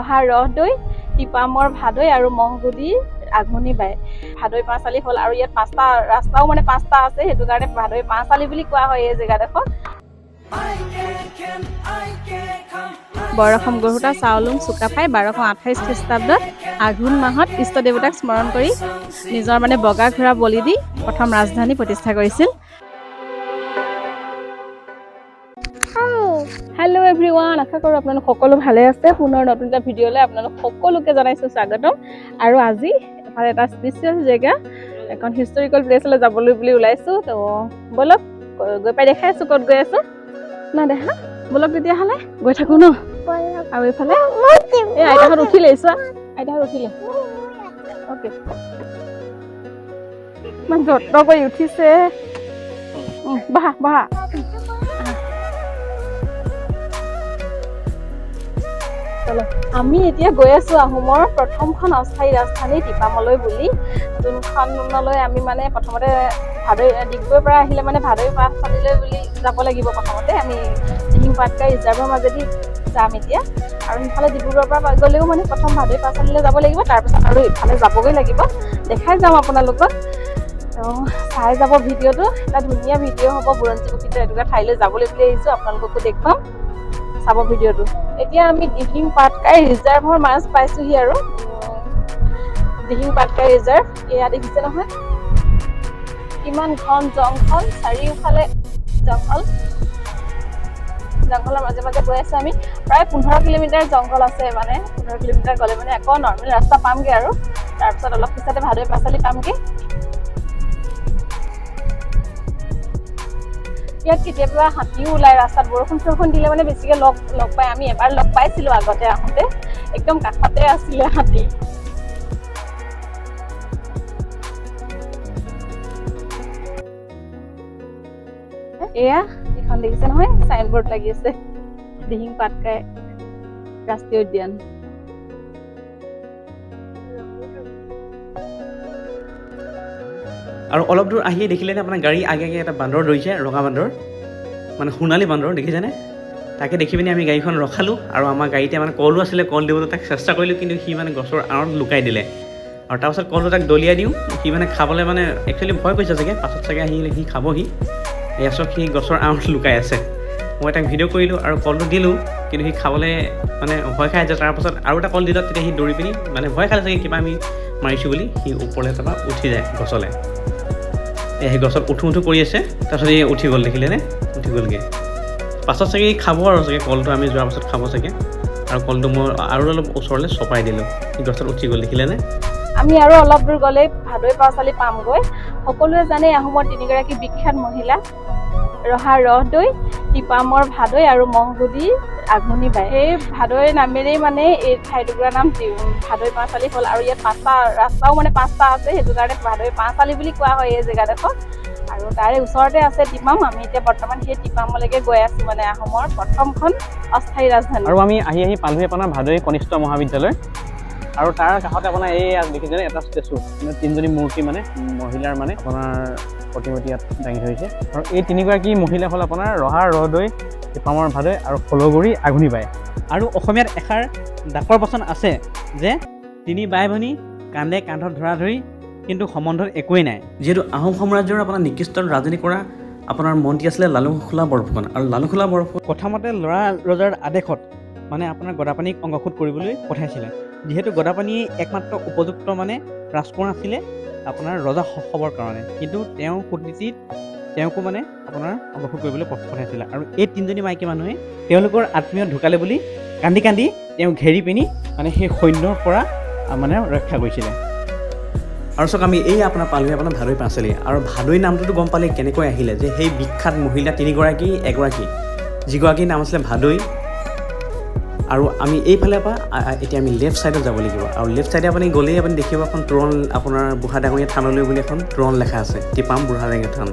ৰহা ৰহ দৈ টিপামৰ ভাদৈ আৰু মহগুদিৰ আঘোণী বাই ভাদৈ পাঁচালি হ'ল আৰু ইয়াত পাঁচটা, ৰাস্তাও মানে পাঁচটা আছে, সেইটো কাৰণে ভাদৈ পাঁচালি বুলি কোৱা হয় এই জেগাডোখৰ। বৰষম গৰুতা চাউলুং চুকাফাই বাৰশ আঠাইছ খ্ৰীষ্টাব্দত আঘোণ মাহত ইষ্ট স্মৰণ কৰি নিজৰ মানে বগা ঘোঁৰা বলি দি প্ৰথম ৰাজধানী প্ৰতিষ্ঠা কৰিছিল। এভৰি ওৱান আশা কৰোঁ আপোনালোক সকলো ভালে আছে। পুনৰ নতুন এটা ভিডিঅ'লৈ আপোনালোক সকলোকে জনাইছোঁ স্বাগতম। আৰু আজি এফালে এটা স্পেচিয়েল জেগা এখন হিষ্টৰিকেল প্লেচলৈ যাবলৈ বুলি ওলাইছোঁ। তো ব'লক গ- পাই দেখাই আছোঁ ক'ত গৈ আছোঁ। না দেখা? ব'লক তেতিয়াহ'লে গৈ থাকোঁ ন? আৰু এইফালে? এই আইতাহঁত উঠিলে চোৱা। আইতাহঁত উঠিলে। অ'কে। ইমান যত্ন কৰি উঠিছে। বহা বহা। চলো আমি এতিয়া গৈ আছো আহোমৰ প্ৰথমখন অস্থায়ী ৰাজধানী টিপামলৈ বুলি। যোনখনলৈ আমি মানে প্ৰথমতে ভাদৈ ডিগবৈৰ পৰা আহিলে মানে ভাদৈ পাঠশালীলৈ বুলি যাব লাগিব প্ৰথমতে। আমি দিহিং পাটকাই ৰিজাৰ্ভৰ মাজেদি যাম এতিয়া। আৰু সিফালে ডিব্ৰুগড়ৰ পৰা গ'লেও মানে প্ৰথম ভাদৈ পাঠশালীলৈ যাব লাগিব। তাৰপিছত আৰু ইফালে যাবগৈ লাগিব। দেখাই যাম আপোনালোকক। চাই যাব ভিডিঅ'টো। এটা ধুনীয়া ভিডিঅ' হ'ব বুৰঞ্জী প্ৰকৃত এনেকুৱা ঠাইলৈ যাবলৈ বুলি আহিছোঁ। আপোনালোককো দেখুৱাম। চাব ভিডিঅ'টো। এতিয়া আমি দিহিং পাটকাই ৰিজাৰ্ভৰ মাছ পাইছোহি আৰু। দিহিং পাটকাই ৰিজাৰ্ভ, এয়া দেখিছে নহয়। কিমান ঘন জংঘল, চাৰিওফালে জংঘল। জংঘলৰ মাজে মাজে গৈ আছো আমি। প্ৰায় পোন্ধৰ কিলোমিটাৰ জংঘল আছে মানে। পোন্ধৰ কিলোমিটাৰ গ'লে মানে আকৌ নৰ্মেল ৰাস্তা পামগৈ আৰু। তাৰপিছত অলপ পিছতে ভাদৈ পাচলি পামগৈ। ইয়াত কেতিয়াবা হাতীও ওলাই, ৰাস্তাত বৰষুণ চৰষুণ দিলে মানে বেছিকে লগ লগ পাই, আমি এবাৰ লগ পাইছিলোঁ আগতে আহোঁতে। একদম কাষতে আছিলে হাতী। এয়া, এইখন দেখিছে নহয় চাইনবোৰ্ড লাগি আছে। দিহিং পাটকাই, ৰাষ্ট্ৰীয় উদ্যান। আৰু অলপ দূৰ আহিয়ে দেখিলে নে আপোনাৰ গাড়ী আগে আগে এটা বান্দৰ ধৰিছে ৰঙা বান্দৰ? মানে সোণালী বান্দৰ দেখিছেনে? তাকে দেখি পিনি আমি গাড়ীখন ৰখালোঁ আৰু আমাৰ গাড়ীতে মানে কলো আছিলে কল দিবলৈ তাক চেষ্টা কৰিলোঁ কিন্তু সি মানে গছৰ আঁৰত লুকাই দিলে। আৰু তাৰপাছত কলটো তাক দলিয়াই দিওঁ সি মানে খাবলৈ মানে একচুৱেলি ভয় কৰিছে চাগে পাছত চাগে আহিলে সি খাবহি। এয়া চব সি গছৰ আঁৰত লুকাই আছে। মই তাক ভিডিঅ' কৰিলোঁ আৰু কলটো দিলোঁ কিন্তু সি খাবলৈ মানে ভয় খাই আছে। তাৰপাছত আৰু এটা কল দিলত তেতিয়া সি দৌৰি পিনি মানে ভয় খালে চাগে কিবা আমি মাৰিছোঁ বুলি সি ওপৰলৈ তাৰপৰা উঠি যায় গছলৈ। সেই গছত উঠো উঠো কৰি আছে। তাৰপিছত এই উঠি গ'ল দেখিলে নে উঠি গ'লগৈ। পাছত চাগে ই খাব আৰু চাগে কলটো আমি যোৱাৰ পাছত খাব চাগে। আৰু কলটো মই আৰু অলপ ওচৰলৈ চপাই দিলোঁ। সি গছত উঠি গ'ল দেখিলে নে আমি আৰু অলপ দূৰ গ'লেই ভাদৈ পাঁচালি পামগৈ। সকলোৱে জানে আহোমৰ তিনিগৰাকী বিখ্যাত মহিলা। ৰহা ৰহদৈ টিপামৰ ভাদৈ আৰু মহগুদিৰ আঘোণী বাই সেই ভাদৈ নামেৰেই মানে এই ঠাইটুকুৰাৰ নাম টি- ভাদৈ পাঁচালি হ'ল আৰু ইয়াত পাঁচটা ৰাস্তাও মানে পাঁচটা আছে, সেইটো কাৰণে ভাদৈ পাঁচালি বুলি কোৱা হয় এই জেগাডোখৰ। আৰু তাৰে ওচৰতে আছে টিপাম আমি এতিয়া বৰ্তমান সেই টিপামলৈকে গৈ আছোঁ মানে আহোমৰ প্ৰথমখন অস্থায়ী ৰাজধানী। আৰু আমি আহি আহি পালোহি আপোনাৰ ভাদৈ কনিষ্ঠ মহাবিদ্যালয়। আৰু তাৰ কাষতে আপোনাৰ এই দেখিছেনে এটা ষ্টেচু মানে তিনিজনী মূৰ্তি মানে মহিলাৰ মানে আপোনাৰ প্ৰতিমূৰ্তি ইয়াত দাঙি ধৰিছে। আৰু এই তিনিগৰাকী মহিলা হ'ল আপোনাৰ ৰহা ৰহদৈ টিপামৰ ভাদৈ আৰু খলগুৰি আঘোণী বাই। আৰু অসমীয়াত এষাৰ ডাকৰ বচন আছে যে তিনি বাই ভনী কান্ধে কান্ধত ধৰা ধৰি কিন্তু সম্বন্ধত একোৱেই নাই। যিহেতু আহোম সাম্ৰাজ্যৰ আপোনাৰ নিকৃষ্ট ৰাজধানী কৰা আপোনাৰ মন্ত্ৰী আছিলে লালুখোলা বৰফুকন। আৰু লালুখোলা বৰফুকন কথামতে ল'ৰা ৰজাৰ আদেশত মানে আপোনাৰ গদাপানীক অংগসূত কৰিবলৈ পঠাইছিলে। যিহেতু গদাপানীয়ে একমাত্ৰ উপযুক্ত মানে ৰাজকোঁৱৰ আছিলে আপোনাৰ ৰজা হ'বৰ কাৰণে। কিন্তু তেওঁ কূটনীতিত তেওঁকো মানে আপোনাৰ অংগসূত কৰিবলৈ পঠাইছিলে। আৰু এই তিনিজনী মাইকী মানুহে তেওঁলোকৰ আত্মীয় ঢুকালে বুলি কান্দি কান্দি তেওঁ ঘেৰি পিনি মানে সেই সৈন্যৰ পৰা মানে ৰক্ষা কৰিছিলে। আৰু চাওক, আমি এই আপোনাৰ পালোহি আপোনাৰ ভাদৈ পাঁচালি। আৰু ভাদৈ নামটোতো গম পালে কেনেকৈ আহিলে যে সেই বিখ্যাত মহিলা তিনিগৰাকী, এগৰাকী। যিগৰাকীৰ নাম আছিলে ভাদৈ আৰু আমি এইফালে পৰা এতিয়া আমি লেফ্ট ছাইডত যাব লাগিব। আৰু লেফ্ট ছাইডে আপুনি গ'লেই আপুনি দেখিব এখন তোৰণ, আপোনাৰ বুঢ়া ডাঙৰীয়া থানলৈ বুলি এখন তোৰণ লেখা আছে, টিপাম বুঢ়া ডাঙৰীয়া থান।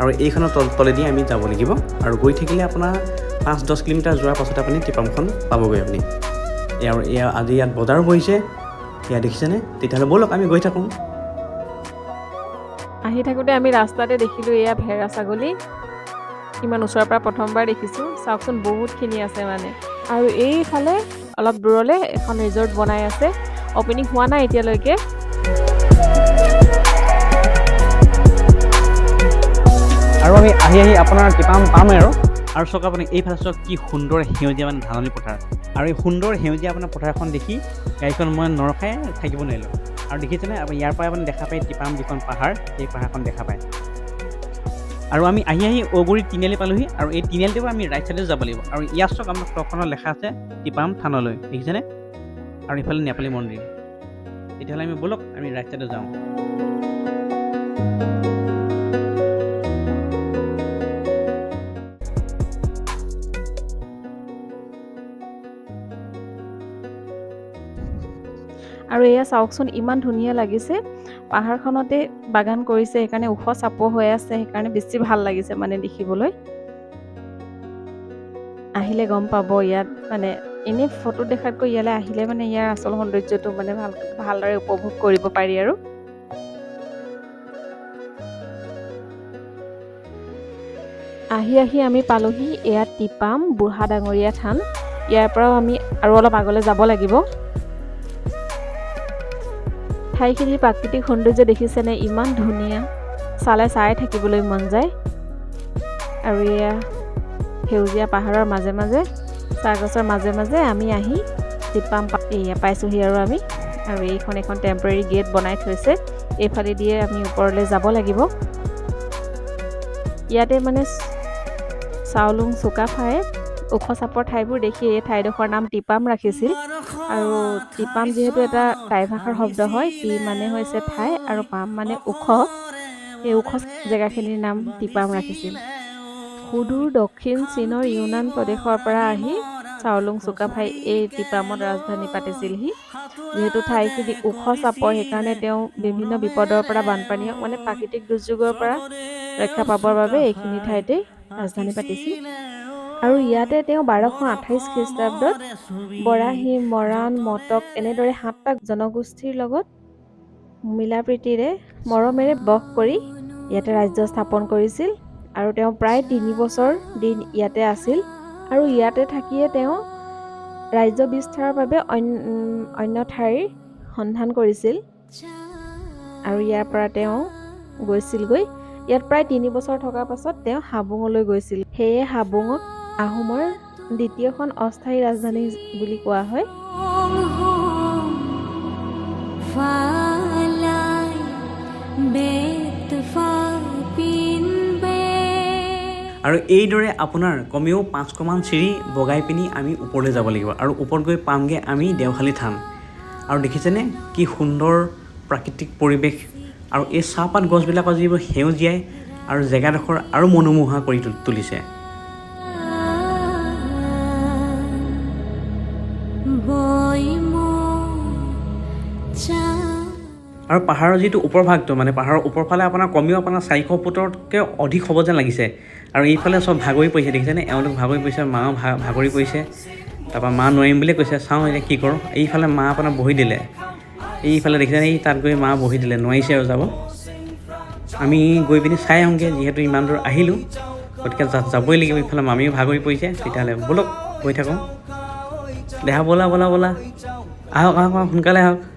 আৰু এইখনৰ তল, তলেদি আমি যাব লাগিব আৰু গৈ থাকিলে আপোনাৰ পাঁচ, দহ কিলোমিটাৰ যোৱাৰ পাছতে আপুনি টিপামখন পাবগৈ আপুনি। আৰু এয়া, আজি ইয়াত বজাৰো বহিছে। এয়া দেখিছেনে? তেতিয়াহ'লে ব'লক, আমি গৈ থাকোঁ। আহি থাকোঁতে আমি ৰাস্তাতে দেখিলোঁ এয়া ভেড়া ছাগলী। ইমান ওচৰৰ পৰা প্ৰথমবাৰ দেখিছোঁ। চাওকচোন, বহুতখিনি আছে মানে। আৰু এইফালে অলপ দূৰলৈ এখন ৰিজৰ্ট বনাই আছে। অপেনিং হোৱা নাই এতিয়ালৈকে। আৰু আমি আহি আহি আপোনাৰ টিপাম পামেই আৰু। আৰু চাওক আপুনি এইফালে চাওক কি সুন্দৰ সেউজীয়া মানে ধাননি পথাৰ। আৰু এই সুন্দৰ সেউজীয়া আপোনাৰ পথাৰখন দেখি গাড়ীখন মই নৰখাই থাকিব নোৱাৰিলোঁ। আৰু দেখিছেনে আপুনি ইয়াৰ পৰাই আপুনি দেখা পায় টিপাম যিখন পাহাৰ সেই পাহাৰখন দেখা পায়। আৰু আমি আহি আহি ঔগুৰি তিনিআলি পালোহি আৰু এই তিনিআলিটোৰ পৰা আমি ৰাইট চাইডে যাব লাগিব। আৰু ইয়াত চাওক আপোনাৰ টপখনত লেখা আছে টিপাম থানলৈ দেখিছেনে? আৰু ইফালে নেপালী মন্দিৰ। তেতিয়াহ'লে আমি ব'লক আমি ৰাইট চাইডে যাওঁ। আৰু এয়া চাওকচোন ইমান ধুনীয়া লাগিছে। পাহাৰখনতে বাগান কৰিছে সেইকাৰণে ওখ চাপৰ হৈ আছে সেইকাৰণে বেছি ভাল লাগিছে মানে দেখিবলৈ। আহিলে গম পাব ইয়াত মানে এনেই ফটো দেখাতকৈ ইয়ালৈ আহিলে মানে ইয়াৰ আচল সৌন্দৰ্যটো মানে ভাল ভালদৰে উপভোগ কৰিব পাৰি আৰু। আহি আহি আমি পালোহি এয়া টিপাম বুঢ়া ডাঙৰীয়া থান। ইয়াৰ পৰাও আমি আৰু অলপ আগলৈ যাব লাগিব। ঠাইখিনিৰ প্ৰাকৃতিক সৌন্দৰ্য দেখিছেনে? ইমান ধুনীয়া। চালে চাই থাকিবলৈ মন যায়। আৰু এয়া সেউজীয়া পাহাৰৰ মাজে মাজে চাহ গছৰ মাজে মাজে আমি আহি টিপাম পা- এয়া পাইছোঁহি আৰু আমি। আৰু এইখন এখন টেম্পৰেৰী গেট বনাই থৈছে। এইফালে দিয়ে আমি ওপৰলৈ যাব লাগিব। ইয়াতে মানে চাউলুং চুকাফাই ওখ চাপৰ ঠাইবোৰ দেখি এই ঠাইডোখৰ নাম টিপাম ৰাখিছিল। আৰু টিপাম যিহেতু এটা টাই ভাষাৰ শব্দ হয় টি মানে হৈছে ঠাই আৰু পাম মানে ওখ। সেই ওখ জেগাখিনিৰ নাম টিপাম ৰাখিছিল। সুদূৰ দক্ষিণ চীনৰ ইউনান প্ৰদেশৰ পৰা আহি চাউলুং চুকাফাই এই টিপামত ৰাজধানী পাতিছিলহি। যিহেতু ঠাইখিনি ওখ চাপৰ সেইকাৰণে তেওঁ বিভিন্ন বিপদৰ পৰা বানপানী হওক মানে প্ৰাকৃতিক দুৰ্যোগৰ পৰা ৰক্ষা পাবৰ বাবে এইখিনি ঠাইতে ৰাজধানী পাতিছিল। আৰু ইয়াতে তেওঁ বাৰশ আঠাইছ খ্ৰীষ্টাব্দত বৰাহী মৰাণ মটক এনেদৰে সাতটা জনগোষ্ঠীৰ লগত মিলা প্ৰীতিৰে মৰমেৰে বস কৰি ইয়াতে ৰাজ্য স্থাপন কৰিছিল আৰু তেওঁ প্ৰায় তিনি বছৰ দিন ইয়াতে আছিল আৰু ইয়াতে থাকিয়ে তেওঁ ৰাজ্য বিস্তাৰৰ বাবে অন্য ঠাইৰ সন্ধান কৰিছিল। আৰু ইয়াৰ পৰা তেওঁ গৈছিলগৈ। ইয়াত প্ৰায় তিনি বছৰ থকাৰ পাছত তেওঁ হাবুঙলৈ গৈছিল। সেয়ে হাবুঙক আহোমৰ দ্বিতীয়খন অস্থায়ী ৰাজধানী বুলি কোৱা হয়। আৰু এইদৰে আপোনাৰ কমেও পাঁচশমান চিৰি বগাই পিনি আমি ওপৰলৈ যাব লাগিব আৰু ওপৰত গৈ পামগৈ আমি দেওশালী থান। আৰু দেখিছেনে কি সুন্দৰ প্ৰাকৃতিক পৰিৱেশ আৰু এই চাহপাত গছবিলাকৰ যিবোৰ সেউজীয়াই আৰু জেগাডোখৰ আৰু মনোমোহা কৰি তুল- তুলিছে আৰু পাহাৰৰ যিটো ওপৰ ভাগটো মানে পাহাৰৰ ওপৰফালে আপোনাৰ কমেও আপোনাৰ চাৰিশ ফুটতকৈ অধিক হ'ব যেন লাগিছে। আৰু এইফালে চব ভাগৰি পৰিছে, দেখিছেনে? এওঁলোক ভাগৰি পৰিছে, মাও ভাগৰি পৰিছে। তাৰপৰা মা নোৱাৰিম বুলিয়ে কৈছে, চাওঁ এতিয়া কি কৰোঁ। এইফালে মা আপোনাৰ বহি দিলে। এইফালে দেখিছেনে? এই তাত গৈ মা বহি দিলে, নোৱাৰিছে আৰু যাব। আমি গৈ পিনি চাই আহোঁগৈ, যিহেতু ইমান দূৰ আহিলোঁ। গতিকে যাবই লাগিব ইফালে মামীও ভাগৰি পৰিছে। তেতিয়াহ'লে ব'লক, গৈ থাকোঁ। দেহা ব'লা ব'লা ব'লা। আহক আহক আহক, সোনকালে আহক।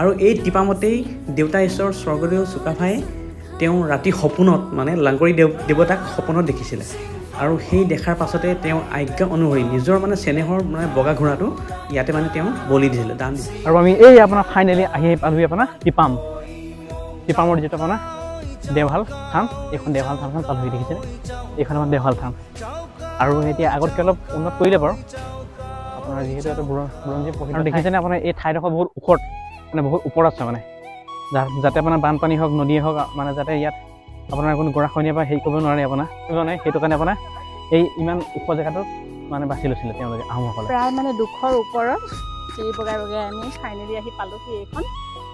আৰু এই টিপামতেই দেউতা ঈশ্বৰ স্বৰ্গদেউ চুকাফাই তেওঁ ৰাতি সপোনত মানে লাংকৰি দেৱ দেৱতাক সপোনত দেখিছিলে। আৰু সেই দেখাৰ পাছতে তেওঁ আজ্ঞা অনুসৰি নিজৰ মানে চেনেহৰ মানে বগা ঘোঁৰাটো ইয়াতে মানে তেওঁ বলি দিছিলে, দান আৰু আমি এই আপোনাৰ ফাইনেলি আহি পালোহি আপোনাৰ টিপাম। টিপামৰ যিটো আপোনাৰ দেওশাল থান, এইখন দেওশাল থানখন পালোহি দেখিছেনে এইখন আমাৰ দেওশাল থান। আৰু এতিয়া আগতকৈ অলপ উন্নত কৰিলে বাৰু। আপোনাৰ যিহেতু বুৰ- বুৰঞ্জী দেখিছেনে? আপোনাৰ এই ঠাইডোখৰ বহুত ওখত। মানে বহুত ওপৰত আছে মানে। যাতে আপোনাৰ বানপানী হওক নদীয়ে হওক মানে যাতে ইয়াত আপোনাৰ কোনো গৰাখহনীয়া বা হেৰি কৰিব নোৱাৰে আপোনাৰ। কাৰণে সেইটো কাৰণে আপোনাৰ এই ইমান ওখ জেগাটোত মানে বাছি লৈছিলে তেওঁলোকে আহোমসকলে। প্ৰায় মানে দুশৰ ওপৰত চিৰি বগাই বগাই আমি ফাইনেলি আহি পালোহি এইখন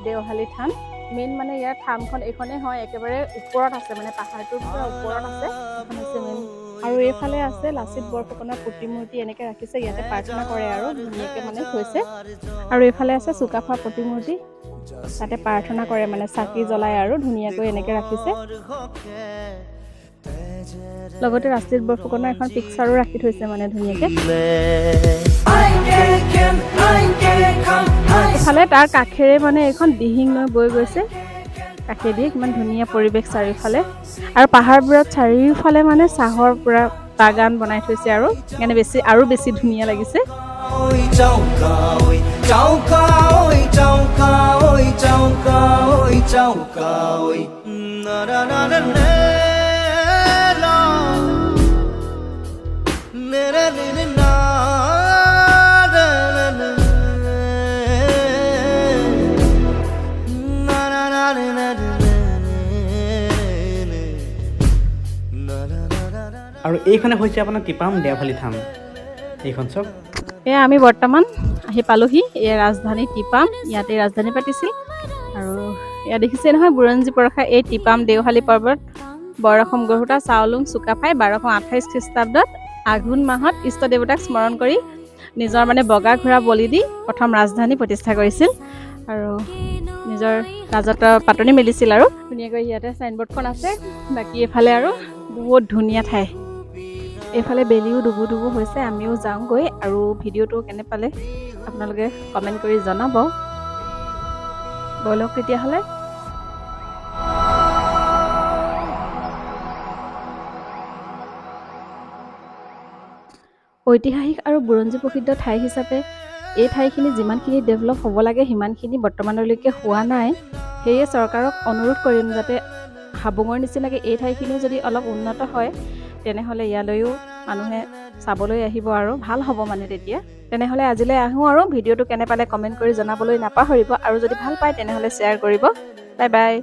দেওহালী থান। মেইন মানে ইয়াৰ থানখন এইখনেই হয় একেবাৰে ওপৰত আছে মানে পাহাৰটোৰ পৰা ওপৰত আছে। এইখন মেইন আৰু এইফালে আছে লাচিত বৰফুকনৰ প্ৰতিমূৰ্তি এনেকৈ ৰাখিছে ইয়াতে প্ৰাৰ্থনা কৰে আৰু ধুনীয়াকৈ মানে থৈছে। আৰু এইফালে আছে চুকাফা প্ৰতিমূৰ্তি তাতে প্ৰাৰ্থনা কৰে মানে চাকি জ্বলাই আৰু ধুনীয়াকৈ এনেকৈ ৰাখিছে। লগতে লাচিত বৰফুকনৰ এখন পিকচাৰো ৰাখি থৈছে মানে ধুনীয়াকৈ। ইফালে তাৰ কাষেৰে মানে এখন দিহিং নৈ বৈ গৈছে। কাষেদি ইমান ধুনীয়া পৰিৱেশ চাৰিওফালে আৰু পাহাৰবোৰত চাৰিওফালে মানে চাহৰ পূৰা বাগান বনাই থৈছে আৰু সেইকাৰণে বেছি আৰু বেছি ধুনীয়া লাগিছে ôi আৰু এইখনে হৈছে আপোনাৰ টিপাম দেওভালী থান। এইখন চাওক। এয়া আমি বৰ্তমান আহি পালোহি, এয়া ৰাজধানী টিপাম ইয়াতে ৰাজধানী পাতিছিল। আৰু এয়া দেখিছে নহয়, বুৰঞ্জী পৰখা এই টিপাম দেওশালী পৰ্বত বৰঅসম গঢ়োতা চাওলুং চুকাফাই বাৰশ আঠাইছ খ্ৰীষ্টাব্দত আঘোণ মাহত ইষ্ট দেৱতাক স্মৰণ কৰি নিজৰ মানে বগা ঘোঁৰা বলি দি প্ৰথম ৰাজধানী প্ৰতিষ্ঠা কৰিছিল। আৰু নিজৰ ৰাজত্ব পাতনি মেলিছিল আৰু। ধুনীয়াকৈ ইয়াতে চাইনবৰ্ডখন আছে, বাকী এইফালে আৰু বহুত ধুনীয়া ঠাই। এইফালে বেলিও ডুবু ডুবু হৈছে আমিও যাওঁগৈ। আৰু ভিডিঅ'টো কেনে পালে আপোনালোকে কমেণ্ট কৰি জনাব। ব'লক তেতিয়াহ'লে। ঐতিহাসিক আৰু বুৰঞ্জী প্ৰসিদ্ধ ঠাই হিচাপে এই ঠাইখিনি যিমানখিনি ডেভেলপ হ'ব লাগে সিমানখিনি বৰ্তমানলৈকে হোৱা নাই। সেয়ে চৰকাৰক অনুৰোধ কৰিম যাতে হাবুঙৰ নিচিনাকৈ এই ঠাইখিনিও যদি অলপ উন্নত হয় তেনেহ'লে ইয়ালৈও মানুহে চাবলৈ আহিব আৰু ভাল হ'ব মানে তেতিয়া। তেনেহ'লে আজিলৈ আহোঁ আৰু ভিডিঅ'টো কেনে পালে কমেণ্ট কৰি জনাবলৈ নাপাহৰিব আৰু যদি ভাল পায় তেনেহ'লে শ্বেয়াৰ কৰিব। Bye bye